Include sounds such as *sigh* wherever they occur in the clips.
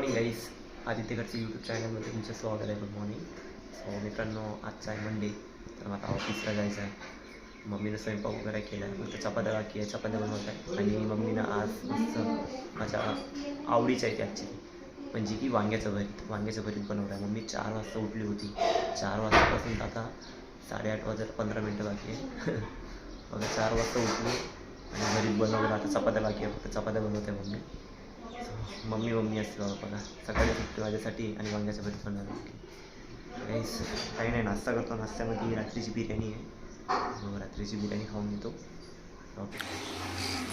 Morning गाईस आदित्यकडचं YouTube चॅनलमध्ये तुमचं स्वागत आहे. गुड मॉर्निंग सो मित्रांनो आजचा आहे मंडे तर मग आता ऑफिसला जायचं आहे. मम्मीनं स्वयंपाक वगैरे केला आहे. फक्त चपात्या बाकी आहे. चपात्या बनवत आहे. आणि मम्मीनं आज मस्त माझ्या आवडीचं आहे ती आजची म्हणजे की वांग्याचं भरीत. वांग्याचं भरीत बनवलं आहे. मम्मी चार वाजता उठली होती. चार वाजतापासून आता साडेआठ वाजायला पंधरा मिनटं बाकी आहे. *laughs* मग चार वाजता उठली आणि भरीत बनवलं. आता चपात्या बाकी आहे. फक्त चपात्या बनवते मम्मी. मम्मी मम्मी असते बाबा बघा. सकाळी सुट्टी माझ्यासाठी आणि वांग्याचं भरीत बनवलं काहीच काही नाही नाश्ता करतो. नाश्त्यामध्ये रात्रीची बिर्याणी आहे. मग रात्रीची बिर्याणी खाऊन येतो ओके.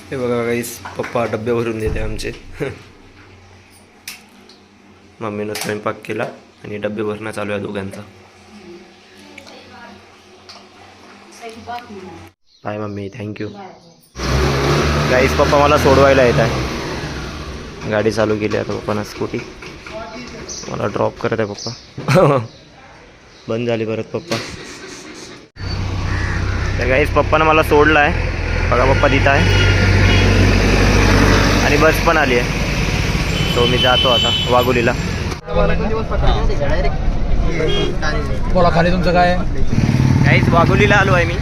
हे बघा काहीच पप्पा डबे भरून देते आमचे. मम्मीनं स्वयंपाक केला आणि डबे भरणं चालू आहे दोघांचा. Bye mummy. थँक्यू गाईस पप्पा मला सोडवायला येत आहे. गाडी चालू केली आता पप्पानं स्कूटी मला ड्रॉप करत आहे पप्पा. *laughs* बंद झाली परत पप्पा. तर गाईस पप्पानं मला सोडलं आहे. बघा पप्पा तिथं आहे. आणि बस पण आली आहे. तो मी जातो आता वाघोलीला. बोला खाली तुमचं काय? काहीच वाघोलीला आलो आहे मी.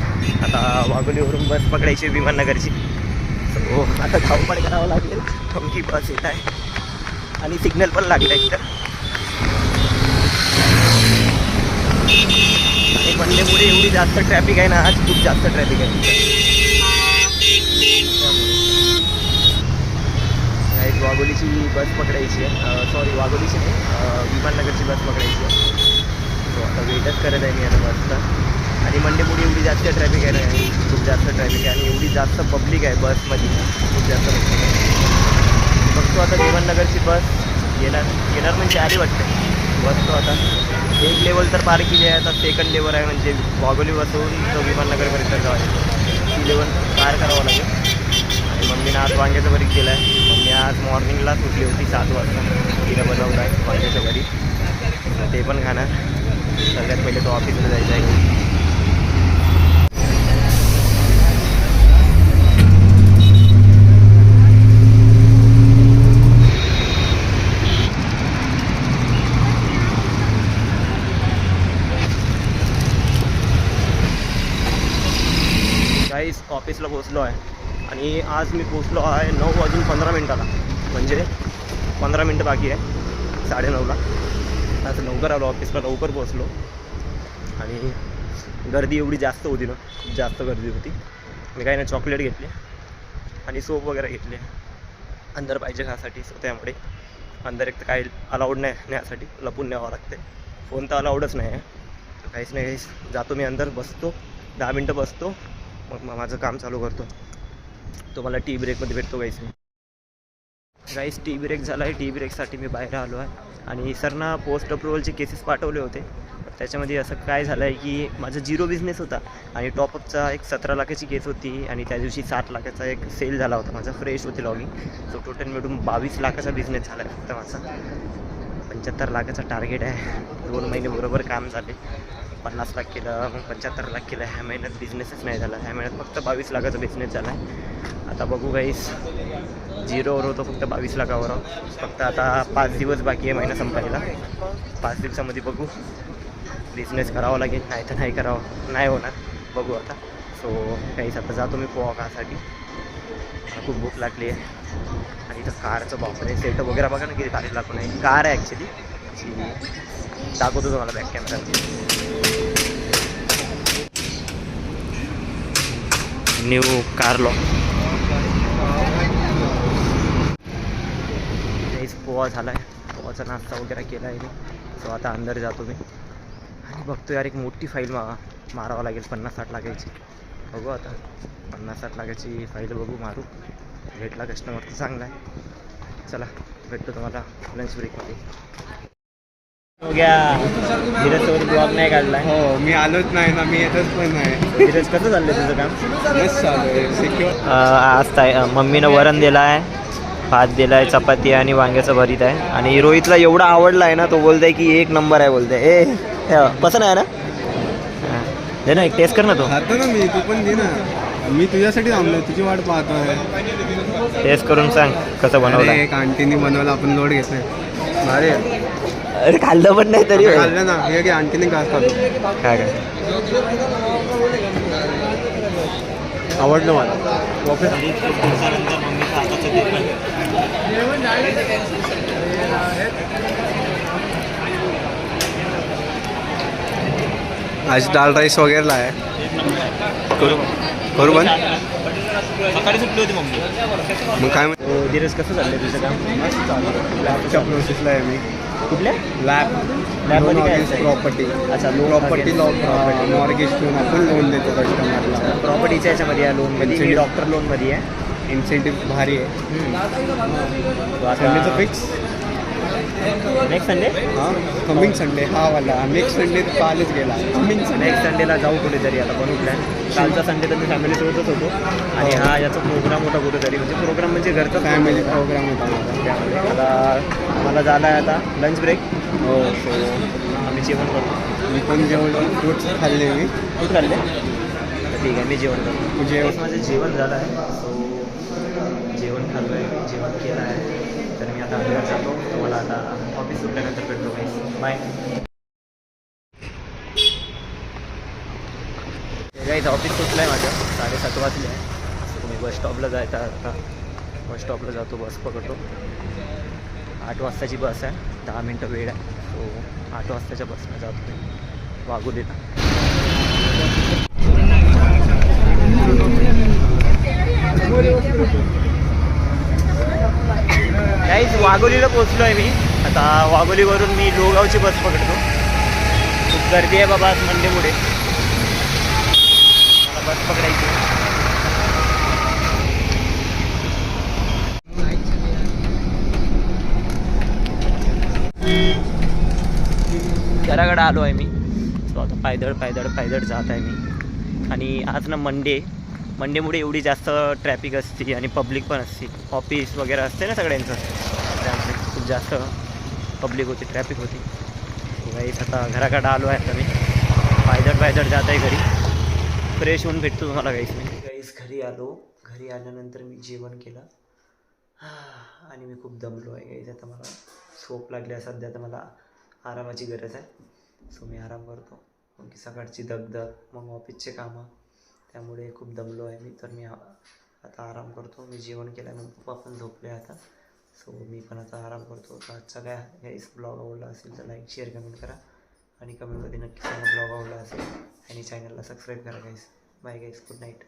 आता वाघोलीवरून बस पकडायची विमाननगरची. हो आता धावपळ करावं लागेल. थमकी बस येत आहे. आणि सिग्नल पण लागलं एक तर आणि बंडेपुढे एवढी जास्त ट्रॅफिक आहे ना आज खूप जास्त ट्रॅफिक आहे. एक वाघोलीची बस पकडायची आहे. सॉरी वाघोलीची नाही विमाननगरची बस पकडायची आहे. सो आता वेटच करत आहे मी आता बसचा आणि मंडेमुळे एवढी जास्त ट्रॅफिक आहे ना खूप जास्त ट्रॅफिक आहे आणि एवढी जास्त पब्लिक आहे बसमध्ये खूप जास्त बघतो आता विमाननगरची बस येणार येणार म्हणजे आली वाटते. बसतो आता. एक लेवल तर पार केली आहे आता सेकंड लेवल आहे म्हणजे वाघोली बसवून तो विमाननगरपर्यंत जावं ती लेवल पार करावं लागेल. आणि मम्मीनं आज वांग्याचं घरी केलं आहे मम्मी आज मॉर्निंगला सुटली होती सात वाजता. तिनं बनवलं आहे वांग्याच्या घरी ते पण खाणार. सगळ्यात पहिले तो ऑफिसला जायचा आहे. काहीच ऑफिसला पोचलो आहे. आणि आज मी पोचलो आहे नऊ वाजून पंधरा मिनटाला. म्हणजे पंधरा मिनटं बाकी आहे. साडेनऊला. आज लवकर आलो ऑफिसला लवकर पोचलो आणि गर्दी एवढी जास्त होती ना खूप जास्त गर्दी होती. मी काही नाही चॉकलेट घेतले आणि सोप वगैरे घेतले. अंदर पाहिजे खासाठी सो त्यामुळे अंदर एक तर काही अलाउड नाही न्यासाठी लपून न्यावं लागते फोन तर अलाउडच नाही आहे काहीच नाही काहीच. जातो मी अंदर बसतो. दहा मिनटं बसतो. मग माझं काम चालू करतो. तो मला टी ब्रेकमध्ये भेटतो काहीच नाही गाईस टी ब्रेक झाला आहे टी ब्रेकसाठी मी बाहेर आलो आहे. आणि सरना पोस्ट अप्रुव्हलचे केसेस पाठवले होते. त्याच्यामध्ये असं काय झालं आहे की माझा झिरो बिझनेस होता. आणि टॉपअपचा एक सतरा लाखाची केस होती. आणि त्या दिवशी सात लाखाचा एक सेल झाला होता. माझा फ्रेश होते लॉगिंग सो टोटल मिळून बावीस लाखाचा बिझनेस झाला आहे फक्त माझा. पंच्याहत्तर लाखाचा टार्गेट आहे. दोन महिने बरोबर काम झाले. पन्नास लाख केलं मग पंच्याहत्तर लाख केलं ह्या महिन्यात बिझनेसच नाही झाला. ह्या महिन्यात फक्त बावीस लाखाचा बिझनेस झाला आहे. आता बघू काहीच झिरोवर होतो फक्त बावीस लाखावर. फक्त आता पाच दिवस बाकी आहे महिना संपायला. पाच दिवसामध्ये बघू. बिझनेस करावा लागेल नाही तर नाही करावं. नाही होणार. बघू आता. सो काहीच आता जातो मी पोहा खासाठी खूप भूक लागली आहे. आणि इथं कारचं बापरे सेट वगैरे बघा ना किती भारी लागून आहे. कार आहे ॲक्च्युली दाखवतो तुम्हाला बॅक कॅमेरा न्यू कार्लो लॉक काहीच पोहा झाला आहे पोहाचा नाश्ता वगैरे केला आहे. मी सो आता अंदर जातो मी. आणि बघतो यार एक मोठी फाईल मा मारावं लागेल. पन्नास साठ लागायची. बघू आता. पन्नास साठ लागायची फाईल बघू मारू. भेटला कस्टमर तर चांगला आहे. चला भेटतो तुम्हाला. लंच ब्रेकमध्ये हो गया। धीरजसोबत ब्लॉग नाही काढला हो मी आलोच नाही ना मी येतच पण नाही. धीरज कसं चाललं तुझं काम? आज ताई मम्मीनं वरण दिलं आहे भात दिला आहे चपाती आणि वांग्याचं भरीत आहे. आणि रोहितला एवढा आवडला आहे ना तो बोलतोय की एक नंबर आहे बोलतोय. ए हे, पसंत आहे ना? हा. दे ना एक टेस्ट कर ना तो. खातो ना मी तू पण दे ना. मी तुझ्यासाठी थांबलो तुझी वाट पाहतो आहे टेस्ट करून सांग कसं बनवलं अरे, एक आंटीनी बनवलं आपण लोड घेतोय. आहे. अरे खाल्लं पण नाही तरी खाल्लं ना. हे घे आणखीन एक घास खातो. काय काय आवडलं मला. वापस आज दाल राईस वगैरे आहे. करू करू पण. सकाळी सुटली होती मम्मी. मग काय म्हणतो धीरज कसं चाललंय तुझं काम? प्रोसेसला आहे मी. कुठल्या? लॅब लॅबमध्ये काय? प्रॉपर्टी अच्छा, loan प्रॉपर्टी लॉ. मॉर्गेज ठेवून आपण लोन देतो कस्टमरला प्रॉपर्टीच्या याच्यामध्ये आहे लोनमध्ये Incentive. डॉक्टर लोनमध्ये आहे? इन्सेंटिव्ह भारी आहे. संडेचं फिक्स नेक्स्ट संडे हां कमिंग संडे हा वाला. नेक्स्ट संडे कालच गेला. कमिंग संडे नेक्स्ट संडेला जाऊ कुठेतरी आता बनू प्लॅन कालचा संडे तर मी फॅमिलीसोबतच होतो. आणि हो. हा याचा प्रोग्राम होता कुठेतरी. म्हणजे प्रोग्राम म्हणजे घरचा फॅमिली प्रोग्राम होता त्यामुळे आता मला झाला आहे आता लंच ब्रेक हो सो आम्ही जेवण करतो. मी पण जेवण फ्रुट्स खाल्ले मी. कुठं खाल्ले? ठीक आहे मी जेवण करतो. जेवण माझं जेवण झालं आहे सो जेवण खाल्लं आहे जेवण केलं आहे तर आता जातो तुम्हाला आता ऑफिस सुटल्यानंतर भेटतो काही बाय गाईज ऑफिस सुटलं आहे माझं. साडेसात वाजले. आहे सो मी बस स्टॉपला जायचा आता. बस स्टॉपला जातो बस पकडतो. आठ वाजताची बस आहे. दहा मिनटं वेळ आहे. सो आठ वाजताच्या बसनं जातो मी. वाघोलीला गाईज वाघोलीला पोचलो आहे मी. आता वाघोलीवरून मी लोगावची बस पकडतो. खूप गर्दी आहे बाबा आज मंडेमुळे. मला बस पकडायची घराकडे आलो आहे मी. सो आता पायदळ पायदळ पायदळ जात आहे मी. आणि आज ना मंडे. मंडेमुळे एवढी जास्त ट्रॅफिक असते आणि पब्लिक पण असते. ऑफिस वगैरे असते ना सगळ्यांचं. त्यामुळे खूप जास्त पब्लिक होती ट्रॅफिक होती. गाईस आता घराकडे आलो आहे आता मी. पायदळ पायदळ जात आहे घरी. फ्रेश होऊन भेटतो तुम्हाला गाईस मी. गाईस घरी आलो. घरी आल्यानंतर मी जेवण केलं. *sighs* आणि मी खूप दमलो आहे गाईस आता मला झोप लागली आहे. सध्या तर मला आरामाची गरज आहे. सो मी आराम करतो. मग की सकाळची दगदग मग ऑफिसचे कामं. त्यामुळे खूप दमलो आहे मी. तर मी आता आराम करतो. मी जेवण केलं मग पप्पा पण झोपले आता. सो मी पण आता आराम करतो. तर आजचा काय हेच ब्लॉग आवडला असेल तर लाईक शेअर कमेंट करा. आणि कमेंटमध्ये नक्की सांगा ब्लॉग आवडला असेल. आणि चॅनलला सबस्क्राईब करा guys bye guys good night